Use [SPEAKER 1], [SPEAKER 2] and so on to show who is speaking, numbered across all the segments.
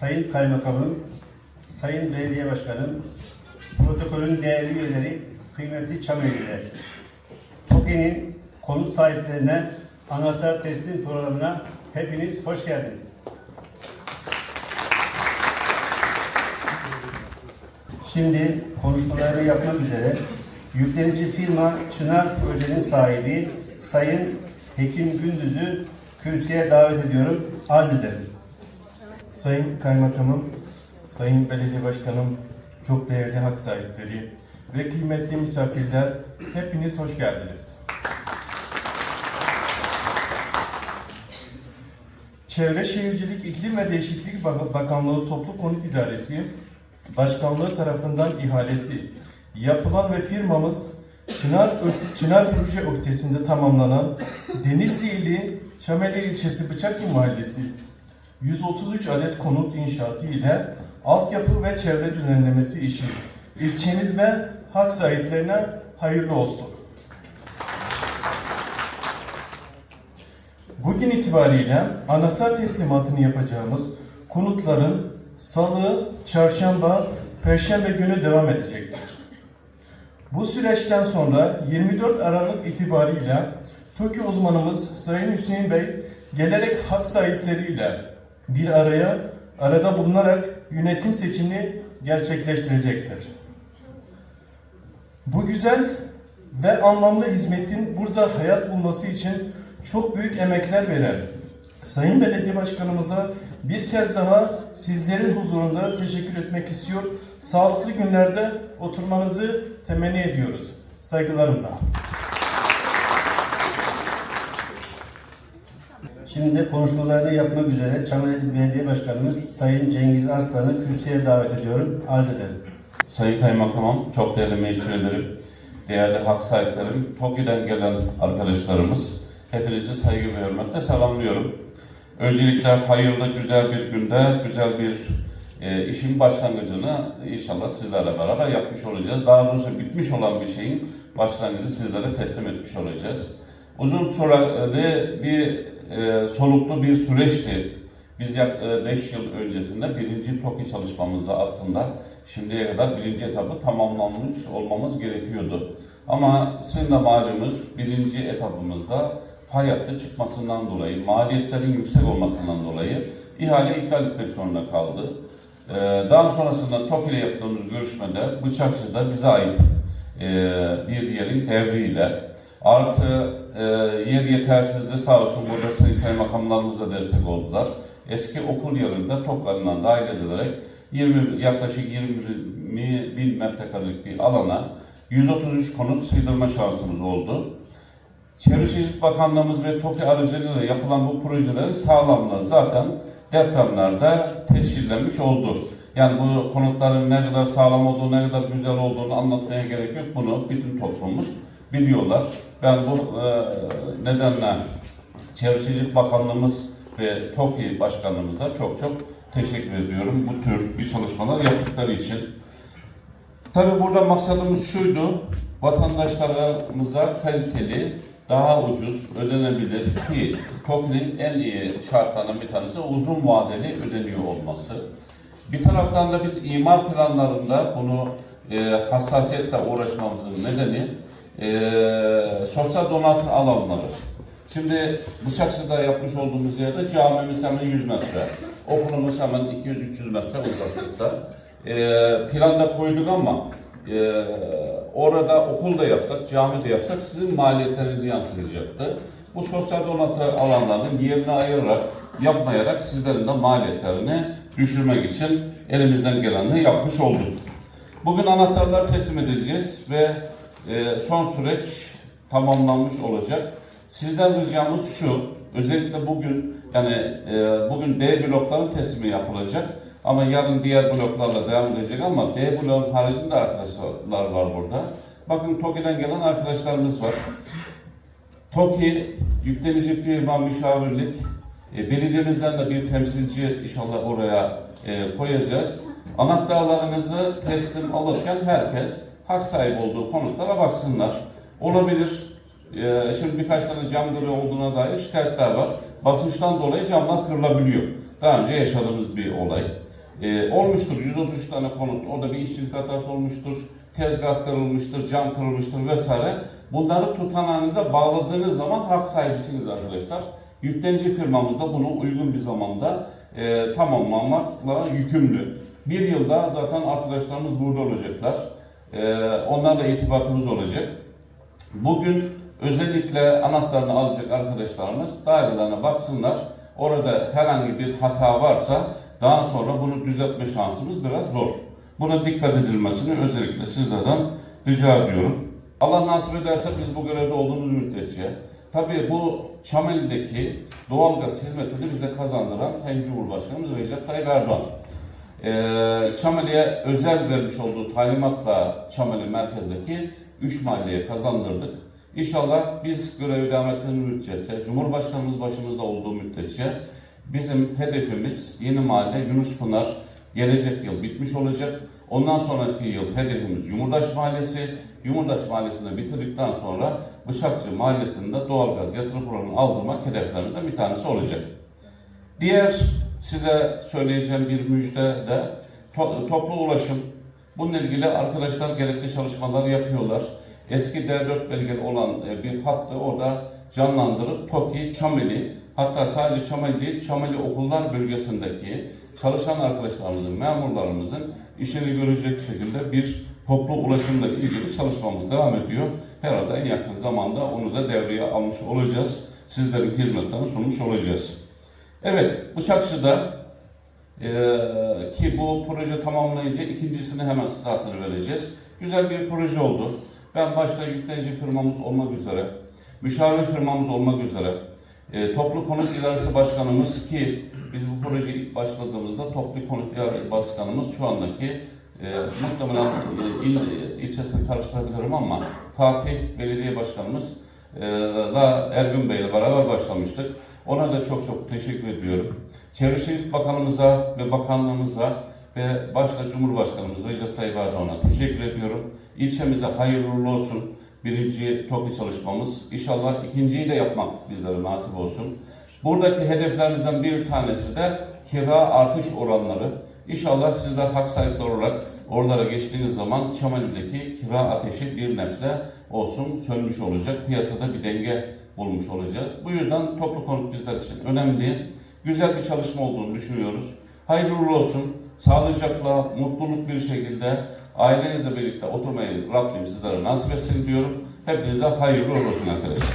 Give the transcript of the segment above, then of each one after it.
[SPEAKER 1] Sayın Kaymakamım, Sayın Belediye Başkanım, protokolün değerli üyeleri, kıymetli Çameliler. TOKİ'nin konut sahiplerine anahtar teslim programına hepiniz hoş geldiniz. Şimdi konuşmalarını yapmak üzere yüklenici firma Çınar Proje'nin sahibi Sayın Hekim Gündüz'ü kürsüye davet ediyorum. Arz ederim.
[SPEAKER 2] Sayın Kaymakamım, Sayın Belediye Başkanım, çok değerli hak sahipleri ve kıymetli misafirler, hepiniz hoş geldiniz. Çevre Şehircilik İklim ve Değişiklik Bak- Bakanlığı Toplu Konut İdaresi Başkanlığı tarafından ihalesi yapılan ve firmamız Çınar, Çınar Proje ötesinde tamamlanan Denizli ili Çameli ilçesi Bıçakçı Mahallesi 133 adet konut inşaatı ile altyapı ve çevre düzenlemesi işi ilçemiz ve hak sahiplerine hayırlı olsun. Bugün itibariyle anahtar teslimatını yapacağımız konutların salı, çarşamba, perşembe günü devam edecektir. Bu süreçten sonra 24 Aralık itibariyle TOKİ uzmanımız Sayın Hüseyin Bey gelerek hak sahipleriyle bir araya arada bulunarak yönetim seçimini gerçekleştirecektir. Bu güzel ve anlamlı hizmetin burada hayat bulması için çok büyük emekler veren Sayın Belediye Başkanımıza bir kez daha sizlerin huzurunda teşekkür etmek istiyor. Sağlıklı günlerde oturmanızı temenni ediyoruz. Saygılarımla.
[SPEAKER 1] Şimdi konuşmalarını yapmak üzere Çamlıhede Belediye Başkanımız Sayın Cengiz Arslan'ı kürsüye davet ediyorum. Arz ederim.
[SPEAKER 3] Sayın Kaymakamım, çok değerli meclis üyelerim, değerli hak sahiplerim, TOKİ'den gelen arkadaşlarımız, hepinizi saygı ve hürmetle selamlıyorum. Öncelikle hayırlı, güzel bir günde, güzel bir e, işin başlangıcını inşallah sizlerle beraber yapmış olacağız. Daha doğrusu bitmiş olan bir şeyin başlangıcı sizlere teslim etmiş olacağız. Uzun süreli bir e, soluklu bir süreçti. Biz yak 5 yıl öncesinde birinci TOKİ çalışmamızda aslında şimdiye kadar birinci etabı tamamlanmış olmamız gerekiyordu. Ama sizin de malumunuz birinci etapımızda fay hattı çıkmasından dolayı, maliyetlerin yüksek olmasından dolayı ihale iptal etmek zorunda kaldı. Ee, Daha sonrasında TOKİ ile yaptığımız görüşmede Bıçakçı'da bize ait e, bir yerin devriyle artı e, yer yetersizliği sağ olsun burada sayın kaymakamlarımız da destek oldular. Eski okul yerinde toplarından dahil edilerek 20 yaklaşık 20 bin metrekarelik bir alana 133 konut sığdırma şansımız oldu. Çevre Şehircilik Bakanlığımız ve TOKİ aracılığıyla yapılan bu projelerin sağlamlığı zaten depremlerde tescillenmiş oldu. Yani bu konutların ne kadar sağlam olduğu, ne kadar güzel olduğunu anlatmaya gerek yok. Bunu bütün toplumumuz biliyorlar. Ben bu e, nedenle Çevre Şehircilik Bakanlığımız ve TOKİ Başkanlığımıza çok çok teşekkür ediyorum bu tür bir çalışmalar yaptıkları için. Tabii burada maksadımız şuydu, vatandaşlarımıza kaliteli, daha ucuz, ödenebilir ki TOKİ'nin en iyi şartlarından bir tanesi uzun vadeli ödeniyor olması. Bir taraftan da biz imar planlarında bunu e, hassasiyetle uğraşmamızın nedeni e, sosyal donatı alanları. Şimdi Bıçakçı'da yapmış olduğumuz yerde camimiz hemen 100 metre, okulumuz hemen 200-300 metre uzaklıkta. E, planda koyduk ama e, orada okul da yapsak, cami de yapsak sizin maliyetlerinizi yansıyacaktı. Bu sosyal donatı alanlarının yerini ayırarak, yapmayarak sizlerin de maliyetlerini düşürmek için elimizden geleni yapmış olduk. Bugün anahtarlar teslim edeceğiz ve son süreç tamamlanmış olacak. Sizden ricamız şu, özellikle bugün yani e, bugün D blokların teslimi yapılacak ama yarın diğer bloklarla devam edecek ama D bloğun haricinde arkadaşlar var burada. Bakın TOKİ'den gelen arkadaşlarımız var. TOKİ yüklenici firma müşavirlik e, belediyemizden de bir temsilci inşallah oraya e, koyacağız. Anahtarlarınızı teslim alırken herkes hak sahibi olduğu konutlara baksınlar. Olabilir. E, şimdi birkaç tane cam kırığı olduğuna dair şikayetler var. Basınçtan dolayı camlar kırılabiliyor. daha önce yaşadığımız bir olay. Ee, olmuştur 133 tane konut, orada bir işçilik hatası olmuştur, tezgah kırılmıştır, cam kırılmıştır vesaire. Bunları tutanağınıza bağladığınız zaman hak sahibisiniz arkadaşlar. Yüklenici firmamız da bunu uygun bir zamanda e, tamamlamakla yükümlü. Bir yılda zaten arkadaşlarımız burada olacaklar. E, onlarla irtibatımız olacak. Bugün özellikle anahtarını alacak arkadaşlarımız dairelerine baksınlar. Orada herhangi bir hata varsa daha sonra bunu düzeltme şansımız biraz zor. Buna dikkat edilmesini özellikle sizlerden rica ediyorum. Allah nasip ederse biz bu görevde olduğumuz müddetçe tabii bu Çameli'deki doğalgaz hizmetini bize kazandıran Sayın Cumhurbaşkanımız Recep Tayyip Erdoğan. Ee, Çameli'ye özel vermiş olduğu talimatla Çameli merkezdeki 3 mahalleye kazandırdık. İnşallah biz görevi devam ettiğimiz müddetçe, Cumhurbaşkanımız başımızda olduğu müddetçe bizim hedefimiz yeni mahalle Yunus Pınar gelecek yıl bitmiş olacak. Ondan sonraki yıl hedefimiz Yumurdaş Mahallesi. Yumurdaş Mahallesi'nde bitirdikten sonra Bıçakçı Mahallesi'nde doğalgaz yatırım programını aldırmak hedeflerimizden bir tanesi olacak. Diğer size söyleyeceğim bir müjde de to- toplu ulaşım. Bununla ilgili arkadaşlar gerekli çalışmalar yapıyorlar. Eski D4 belgeli olan e, bir hattı orada canlandırıp TOKİ, Çameli, hatta sadece Çameli değil, Çameli okullar bölgesindeki çalışan arkadaşlarımızın, memurlarımızın işini görecek şekilde bir toplu ulaşımla ilgili çalışmamız devam ediyor. Herhalde en yakın zamanda onu da devreye almış olacağız. Sizlerin hizmetlerini sunmuş olacağız. Evet, Bıçakçı'da eee, ki bu proje tamamlayınca ikincisini hemen startını vereceğiz. Güzel bir proje oldu. Ben başta yüklenici firmamız olmak üzere, müşavir firmamız olmak üzere, e, Toplu Konut İdaresi Başkanımız ki biz bu proje ilk başladığımızda Toplu Konut İdaresi Başkanımız şu andaki e, muhtemelen e, il, ilçesini karıştırabilirim ama Fatih Belediye Başkanımız e, la Ergün Bey ile beraber başlamıştık. Ona da çok çok teşekkür ediyorum. Çevre Şehircilik Bakanımıza ve bakanlığımıza ve başta Cumhurbaşkanımız Recep Tayyip Erdoğan'a teşekkür ediyorum. İlçemize hayırlı olsun. Birinci TOKİ çalışmamız. İnşallah ikinciyi de yapmak bizlere nasip olsun. Buradaki hedeflerimizden bir tanesi de kira artış oranları. İnşallah sizler hak sahipleri olarak oralara geçtiğiniz zaman Çameli'deki kira ateşi bir nebze olsun sönmüş olacak. Piyasada bir denge bulmuş olacağız. Bu yüzden toplu konut bizler için önemli. Güzel bir çalışma olduğunu düşünüyoruz. Hayırlı olsun. Sağlıcakla, mutluluk bir şekilde ailenizle birlikte oturmayı Rabbim sizlere nasip etsin diyorum. Hepinize hayırlı olsun arkadaşlar.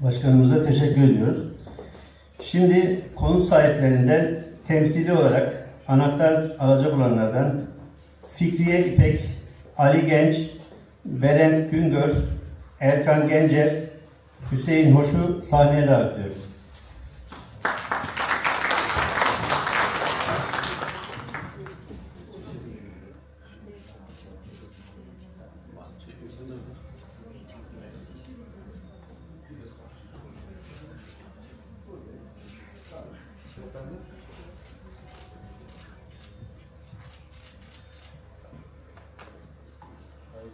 [SPEAKER 1] Başkanımıza teşekkür ediyoruz. Şimdi konut sahiplerinden temsili olarak anahtar alacak olanlardan Fikriye İpek, Ali Genç, Berent Güngör, Erkan Gencer, Hüseyin Hoş'u sahneye davet ediyorum.